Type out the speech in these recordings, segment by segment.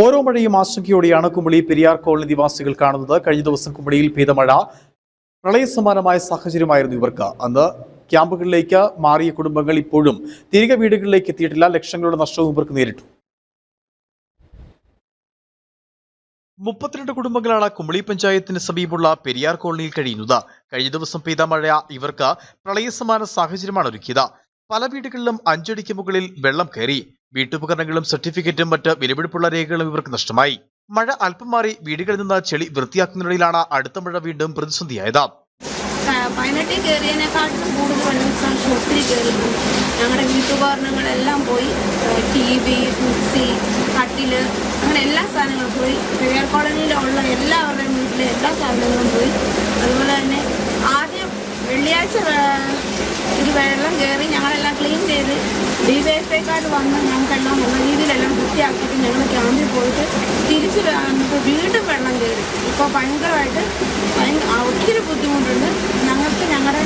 ഓരോ മഴയും ആശങ്കയോടെയാണ് കുമളി പെരിയാർ കോളനി നിവാസികൾ കാണുന്നത്. കഴിഞ്ഞ ദിവസം കുമളിയിൽ പെയ്ത മഴ പ്രളയസമാനമായ സാഹചര്യമായിരുന്നു ഇവർക്ക്. അന്ന് ക്യാമ്പുകളിലേക്ക് മാറിയ കുടുംബങ്ങൾ ഇപ്പോഴും തിരികെ വീടുകളിലേക്ക് എത്തിയിട്ടില്ല. ലക്ഷങ്ങളുടെ നഷ്ടവും ഇവർക്ക് നേരിട്ടു. മുപ്പത്തിരണ്ട് കുടുംബങ്ങളാണ് കുമളി പഞ്ചായത്തിന് സമീപമുള്ള പെരിയാർ കോളനിയിൽ കഴിയുന്നത്. കഴിഞ്ഞ ദിവസം പെയ്ത മഴ ഇവർക്ക് പ്രളയസമാന സാഹചര്യമാണ് ഒരുക്കിയത്. പല വീടുകളിലും അഞ്ചടിക്ക് മുകളിൽ വെള്ളം കയറി. വീട്ടുപകരണങ്ങളും സർട്ടിഫിക്കറ്റും മറ്റ് വിലപിടിപ്പുള്ള രേഖകളും ഇവർക്ക് നഷ്ടമായി. മഴ അല്പം മാറി വീടുകളിൽ നിന്ന് ചെളി വൃത്തിയാക്കുന്നതിനിടയിലാണ് അടുത്ത മഴ വീണ്ടും പ്രതിസന്ധിയായത്. വയനാട്ടിൽ കയറിയതിനെക്കാട്ടിലും കൂടുതൽ വെള്ളം ഇപ്രാവശ്യം ഒത്തിരി കയറിയിട്ടുണ്ട് ഞങ്ങളുടെ വീട്ടുപകരണങ്ങളെല്ലാം പോയി. ടി വി മിക്സി കട്ടിൽ അങ്ങനെ എല്ലാ സാധനങ്ങളും പോയി. പെരിയാർ കോളനിയിലുള്ള എല്ലാവരുടെയും വീട്ടിലെ എല്ലാ സാധനങ്ങളും പോയി. അതുപോലെ തന്നെ ആദ്യം വെള്ളിയാഴ്ച ഒരു വെള്ളം കയറി ഐക്കാർ വന്ന് ഞങ്ങൾക്കെല്ലാം നല്ല രീതിയിലെല്ലാം വൃത്തിയാക്കിയിട്ട് ഞങ്ങൾ ക്യാമ്പിൽ പോയിട്ട് തിരിച്ച് വീണ്ടും വെള്ളം കയറി. ഇപ്പോൾ ഭയങ്കരമായിട്ട് ഒത്തിരി ബുദ്ധിമുട്ടുണ്ട്. ഞങ്ങൾക്ക് ഞങ്ങളുടെ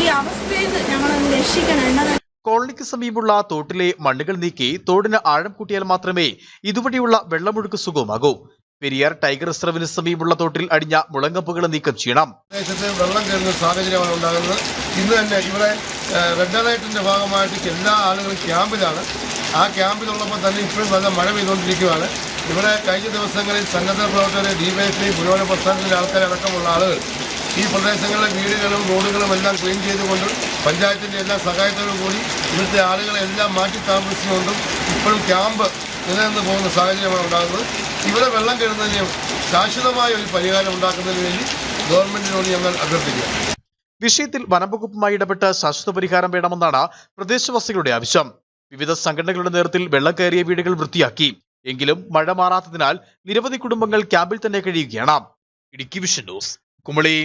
ഈ അവസ്ഥയിൽ ഞങ്ങൾ രക്ഷിക്കണം കോളനിക്ക് സമീപമുള്ള തോട്ടിലെ മണ്ണുകൾ നീക്കി തോടിന് ആഴം കൂട്ടിയാൽ മാത്രമേ ഇതുവഴിയുള്ള വെള്ളമൊഴുക്ക് സുഗമമാകൂ. പെരിയാർ ടൈഗർ റിസർവിന് സമീപമുള്ള തോട്ടിൽ അടിഞ്ഞ മുളങ്കപ്പുകൾ നീക്കം ചെയ്യണം. വെള്ളം കയറുന്ന സാഹചര്യമാണ് ഉണ്ടാകുന്നത്. ഇന്ന് തന്നെ ഇവിടെ റെഡ് അലേർട്ടിന്റെ ഭാഗമായിട്ട് എല്ലാ ആളുകളും ക്യാമ്പിലാണ്. ആ ക്യാമ്പിലുള്ളപ്പോൾ തന്നെ ഇപ്പോഴും നല്ല മഴ പെയ്തുകൊണ്ടിരിക്കുകയാണ്. ഇവിടെ കഴിഞ്ഞ ദിവസങ്ങളിൽ സന്നദ്ധ പ്രവർത്തകരെ ഡിവൈഎഫ്ഐ പുരോഗമന പ്രസ്ഥാനത്തിലെ ആൾക്കാരടക്കമുള്ള ആളുകൾ ഈ പ്രദേശങ്ങളിലെ വീടുകളും റോഡുകളും എല്ലാം ക്ലീൻ ചെയ്തുകൊണ്ട് പഞ്ചായത്തിന്റെ എല്ലാ സഹായത്തോടും കൂടി ഇവിടുത്തെ ആളുകളെ എല്ലാം മാറ്റി താമസിച്ചുകൊണ്ടും ഇപ്പോഴും ക്യാമ്പ് നിലനിന്ന് പോകുന്ന സാഹചര്യമാണ് ഉണ്ടാകുന്നത്. ഇവിടെ വെള്ളം കയറുന്നതിന് ശാശ്വതമായ ഒരു പരിഹാരം ഉണ്ടാക്കുന്നതിന് വേണ്ടി ഗവൺമെന്റിനോട് ഞങ്ങൾ അഭ്യർത്ഥിക്കുക വിഷയത്തിൽ വനംവകുപ്പുമായി ഇടപെട്ട് ശാശ്വത പരിഹാരം വേണമെന്നാണ് പ്രദേശവാസികളുടെ ആവശ്യം. വിവിധ സംഘടനകളുടെ നേതൃത്വത്തിൽ വെള്ളം കയറിയ വീടുകൾ വൃത്തിയാക്കി. എങ്കിലും മഴ മാറാത്തതിനാൽ നിരവധി കുടുംബങ്ങൾ ക്യാമ്പിൽ തന്നെ കഴിയുകയാണ്. Idukki vision news Kumily.